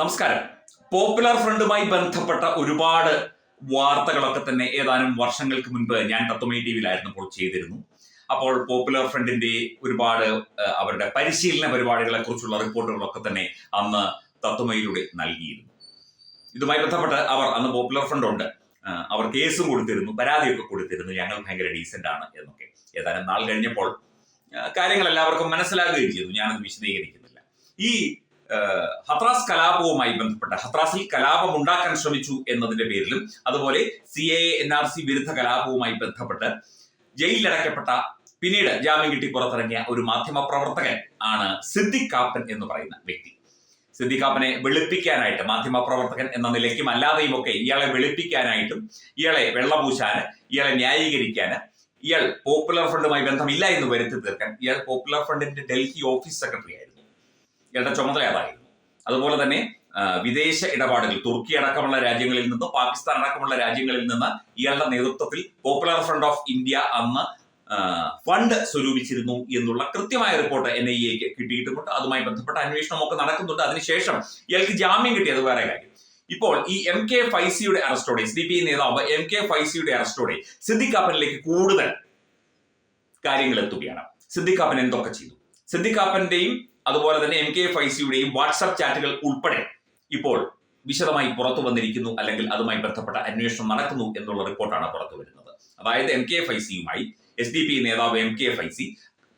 നമസ്കാരം. പോപ്പുലർ ഫ്രണ്ടുമായി ബന്ധപ്പെട്ട ഒരുപാട് വാർത്തകളൊക്കെ തന്നെ ഏതാനും വർഷങ്ങൾക്ക് മുൻപ് ഞാൻ തത്വമേ ടി വിയിലായിരുന്നപ്പോൾ ചെയ്തിരുന്നു. അപ്പോൾ പോപ്പുലർ ഫ്രണ്ടിന്റെ ഒരുപാട് അവരുടെ പരിശീലന പരിപാടികളെ കുറിച്ചുള്ള റിപ്പോർട്ടുകളൊക്കെ തന്നെ അന്ന് തത്വമയിലൂടെ നൽകിയിരുന്നു. ഇതുമായി ബന്ധപ്പെട്ട് അവർ അന്ന് പോപ്പുലർ ഫ്രണ്ട് ഉണ്ട്. അവർ കേസും കൊടുത്തിരുന്നു പരാതിയൊക്കെ കൊടുത്തിരുന്നു. ഞങ്ങൾ ഭയങ്കര ഡീസന്റ് ആണ് എന്നൊക്കെ. ഏതാനും നാൾ കഴിഞ്ഞപ്പോൾ കാര്യങ്ങൾ എല്ലാവർക്കും മനസ്സിലാകുകയും ചെയ്തു. ഞാനത് വിശദീകരിക്കുന്നില്ല. ഈ ഹത്രാസ് കലാപവുമായി ബന്ധപ്പെട്ട ഹത്രാസിൽ കലാപം ഉണ്ടാക്കാൻ ശ്രമിച്ചു എന്നതിന്റെ പേരിലും അതുപോലെ C A N R C വിരുദ്ധ കലാപവുമായി ബന്ധപ്പെട്ട് ജയിലിലടയ്ക്കപ്പെട്ട പിന്നീട് ജാമ്യം കിട്ടി പുറത്തിറങ്ങിയ ഒരു മാധ്യമ പ്രവർത്തകൻ ആണ് സിദ്ദിഖ് കാപ്പൻ എന്ന് പറയുന്ന വ്യക്തി. സിദ്ദിഖ് കാപ്പനെ വെളുപ്പിക്കാനായിട്ട് മാധ്യമ പ്രവർത്തകൻ എന്ന നിലയ്ക്കും അല്ലാതെയും ഒക്കെ ഇയാളെ വെളുപ്പിക്കാനായിട്ടും ഇയാളെ വെള്ളപൂശാന് ഇയാളെ ന്യായീകരിക്കാന് ഇയാൾ പോപ്പുലർ ഫ്രണ്ടുമായി ബന്ധമില്ല എന്ന് വരുത്തി തീർക്കാൻ ഇയാൾ പോപ്പുലർ ഫ്രണ്ടിന്റെ ഡൽഹി ഓഫീസ് സെക്രട്ടറി ആയിരുന്നു. ഇയാളുടെ ചുമതല അതായിരുന്നു അതുപോലെ തന്നെ വിദേശ ഇടപാടുകൾ തുർക്കി അടക്കമുള്ള രാജ്യങ്ങളിൽ നിന്നും പാകിസ്ഥാൻ അടക്കമുള്ള രാജ്യങ്ങളിൽ നിന്ന് ഇയാളുടെ നേതൃത്വത്തിൽ പോപ്പുലർ ഫ്രണ്ട് ഓഫ് ഇന്ത്യ അന്ന് ഫണ്ട് സ്വരൂപിച്ചിരുന്നു എന്നുള്ള കൃത്യമായ റിപ്പോർട്ട് എൻ ഐ എക്ക് കിട്ടിയിട്ടുമുണ്ട്. അതുമായി ബന്ധപ്പെട്ട അന്വേഷണമൊക്കെ നടക്കുന്നുണ്ട്. അതിനുശേഷം ഇയാൾക്ക് ജാമ്യം കിട്ടിയത് വേറെ കാര്യം. ഇപ്പോൾ ഈ എം കെ ഫൈസിയുടെ അറസ്റ്റോടെ സി പി നേതാവ് എം കെ ഫൈസിയുടെ അറസ്റ്റോടെ സിദ്ദിഖ് കാപ്പനിലേക്ക് കൂടുതൽ കാര്യങ്ങൾ എത്തുകയാണ്. സിദ്ദിഖ് കാപ്പൻ എന്തൊക്കെ ചെയ്തു? സിദ്ദിഖ് കാപ്പന്റെയും അതുപോലെ തന്നെ എം കെ ഫൈസിയുടെയും വാട്സപ്പ് ചാറ്റുകൾ ഉൾപ്പെടെ ഇപ്പോൾ വിശദമായി പുറത്തു വന്നിരിക്കുന്നു അല്ലെങ്കിൽ അതുമായി ബന്ധപ്പെട്ട അന്വേഷണം നടക്കുന്നു എന്നുള്ള റിപ്പോർട്ടാണ് പുറത്തു വരുന്നത്. അതായത് എം കെ ഫൈസിയുമായി എസ് ഡി പി നേതാവ് M K Faizi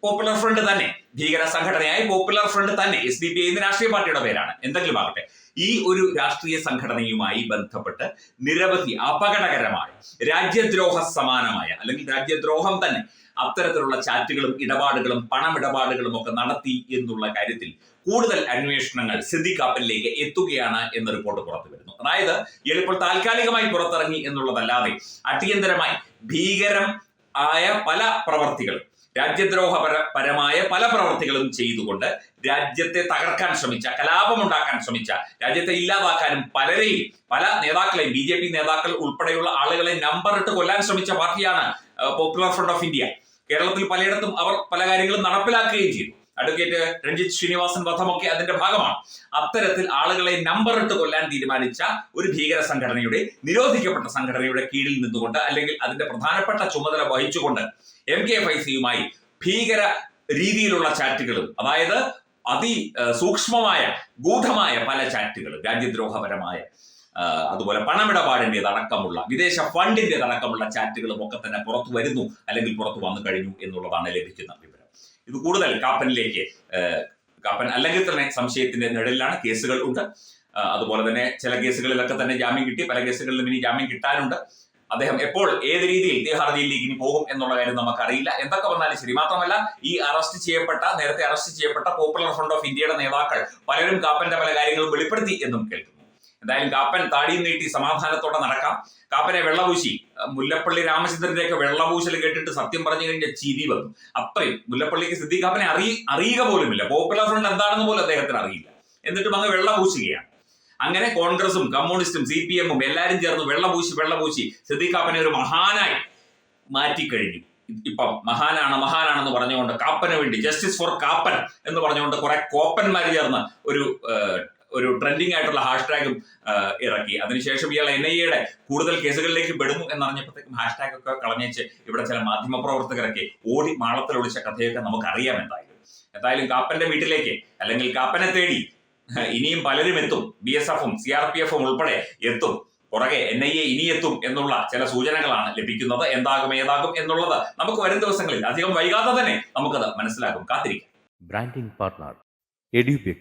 Popular Front തന്നെ. ഭീകര സംഘടനയായ പോപ്പുലർ ഫ്രണ്ട് തന്നെ. എസ് ഡി പി ഐ എന്ന രാഷ്ട്രീയ പാർട്ടിയുടെ പേരാണ്. എന്തെങ്കിലും ആകട്ടെ. ഈ ഒരു രാഷ്ട്രീയ സംഘടനയുമായി ബന്ധപ്പെട്ട് നിരവധി അപകടകരമായ രാജ്യദ്രോഹ സമാനമായ അല്ലെങ്കിൽ രാജ്യദ്രോഹം തന്നെ അത്തരത്തിലുള്ള ചാറ്റുകളും ഇടപാടുകളും പണമിടപാടുകളും ഒക്കെ നടത്തി എന്നുള്ള കാര്യത്തിൽ കൂടുതൽ അന്വേഷണങ്ങൾ സിദ്ദിഖ് കാപ്പനിലേക്ക് എത്തുകയാണ് എന്ന റിപ്പോർട്ട് പുറത്തു വരുന്നു. അതായത് ഇപ്പോൾ താൽക്കാലികമായി പുറത്തിറങ്ങി എന്നുള്ളതല്ലാതെ അടിയന്തരമായി ഭീകരം ആയ പല പ്രവർത്തികളും രാജ്യദ്രോഹപര പരമായ പല പ്രവർത്തികളും ചെയ്തുകൊണ്ട് രാജ്യത്തെ തകർക്കാൻ ശ്രമിച്ച കലാപമുണ്ടാക്കാൻ ശ്രമിച്ച രാജ്യത്തെ ഇല്ലാതാക്കാനും പലരെയും പല നേതാക്കളെയും ബി ജെ പി നേതാക്കൾ ഉൾപ്പെടെയുള്ള ആളുകളെ നമ്പർ ഇട്ട് കൊല്ലാൻ ശ്രമിച്ച പാർട്ടിയാണ് പോപ്പുലർ ഫ്രണ്ട് ഓഫ് ഇന്ത്യ കേരളത്തിൽ പലയിടത്തും അവർ പല കാര്യങ്ങളും നടപ്പിലാക്കുകയും ചെയ്തു. അഡ്വക്കേറ്റ് രഞ്ജിത്ത് ശ്രീനിവാസൻ വധമൊക്കെ അതിന്റെ ഭാഗമാണ്. അത്തരത്തിൽ ആളുകളെ നമ്പർ ഇട്ട് കൊല്ലാൻ തീരുമാനിച്ച ഒരു ഭീകര സംഘടനയുടെ നിരോധിക്കപ്പെട്ട സംഘടനയുടെ കീഴിൽ നിന്നുകൊണ്ട് അല്ലെങ്കിൽ അതിന്റെ പ്രധാനപ്പെട്ട ചുമതല വഹിച്ചുകൊണ്ട് എം കെ ഫൈസിയുമായി ഭീകര രീതിയിലുള്ള ചാറ്റുകളും അതായത് അതി സൂക്ഷ്മമായ ഗൂഢമായ പല ചാറ്റുകളും രാജ്യദ്രോഹപരമായ അതുപോലെ പണമിടപാടിന്റെ അടക്കമുള്ള വിദേശ ഫണ്ടിന്റെ അടക്കമുള്ള ചാറ്റുകളും ഒക്കെ തന്നെ പുറത്തു വരുന്നു അല്ലെങ്കിൽ പുറത്തു വന്നു കഴിഞ്ഞു എന്നുള്ളതാണ് ലഭിക്കുന്ന ഇത് കൂടുതൽ കാപ്പനിലേക്ക് കാപ്പൻ അല്ലെങ്കിൽ തന്നെ സംശയത്തിന്റെ നിഴലിലാണ് കേസുകൾ ഉണ്ട്. അതുപോലെ തന്നെ ചില കേസുകളിലൊക്കെ തന്നെ ജാമ്യം കിട്ടി പല കേസുകളിലും ഇനി ജാമ്യം കിട്ടാനുണ്ട്. അദ്ദേഹം എപ്പോൾ ഏത് രീതിയിൽ തിഹാർ ജയിലിലേക്ക് ഇനി പോകും എന്നുള്ള കാര്യം നമുക്കറിയില്ല. എന്തൊക്കെ വന്നാലും ശരി. മാത്രമല്ല ഈ അറസ്റ്റ് ചെയ്യപ്പെട്ട നേരത്തെ അറസ്റ്റ് ചെയ്യപ്പെട്ട പോപ്പുലർ ഫ്രണ്ട് ഓഫ് ഇന്ത്യയുടെ നേതാക്കൾ പലരും കാപ്പന്റെ പല കാര്യങ്ങളും വെളിപ്പെടുത്തി എന്നും കേൾക്കുന്നു. എന്തായാലും കാപ്പൻ താടിയും നീട്ടി സമാധാനത്തോടെ നടക്കാം. കാപ്പനെ വെള്ളപൂശി. മുല്ലപ്പള്ളി രാമചന്ദ്രന്റെയൊക്കെ വെള്ളപൂശൽ കേട്ടിട്ട് സത്യം പറഞ്ഞു കഴിഞ്ഞാൽ ചിരി വന്നു. അത്രയും മുല്ലപ്പള്ളിക്ക് സിദ്ധി കാപ്പനെ അറിയ അറിയുക പോലുമില്ല. പോപ്പുലർ ഫ്രണ്ട് എന്താണെന്ന് പോലും അദ്ദേഹത്തിന് അറിയില്ല. എന്നിട്ടും അങ്ങ് വെള്ളപൂശുകയാണ്. അങ്ങനെ കോൺഗ്രസും കമ്മ്യൂണിസ്റ്റും സി പി എമ്മും എല്ലാവരും ചേർന്ന് വെള്ളപൂശി വെള്ളപൂശി സിദ്ധി കാപ്പനെ ഒരു മഹാനായി മാറ്റിക്കഴിഞ്ഞു. ഇപ്പം മഹാനാണ് മഹാനാണെന്ന് പറഞ്ഞുകൊണ്ട് കാപ്പന് വേണ്ടി ജസ്റ്റിസ് ഫോർ കാപ്പൻ എന്ന് പറഞ്ഞുകൊണ്ട് കുറെ കോപ്പന്മാർ ചേർന്ന് ഒരു ഒരു ട്രെൻഡിങ് ആയിട്ടുള്ള ഹാഷ്ടാഗും ഇറക്കി. അതിനുശേഷം ഇയാൾ എൻ ഐ എയുടെ കൂടുതൽ കേസുകളിലേക്ക് പെടുന്നു എന്നറിഞ്ഞപ്പോഴത്തേക്കും ഹാഷ്ടാഗ് ഒക്കെ കളഞ്ഞേച്ച് ഇവിടെ ചില മാധ്യമ പ്രവർത്തകരൊക്കെ ഓടി മാളത്തിൽ ഒളിച്ച കഥയൊക്കെ നമുക്ക് അറിയാം എന്തായാലും. എന്തായാലും കാപ്പന്റെ വീട്ടിലേക്ക് അല്ലെങ്കിൽ കാപ്പനെ തേടി ഇനിയും പലരും എത്തും. ബി എസ് എഫും സി ആർ പി എഫും ഉൾപ്പെടെ എത്തും. പുറകെ എൻ ഐ എ ഇനി എത്തും എന്നുള്ള ചില സൂചനകളാണ് ലഭിക്കുന്നത്. എന്താകും ഏതാകും എന്നുള്ളത് നമുക്ക് വരും ദിവസങ്ങളിൽ. അധികം വൈകാതെ തന്നെ നമുക്കത് മനസ്സിലാകും. കാത്തിരിക്കാം. Branding partner EduBix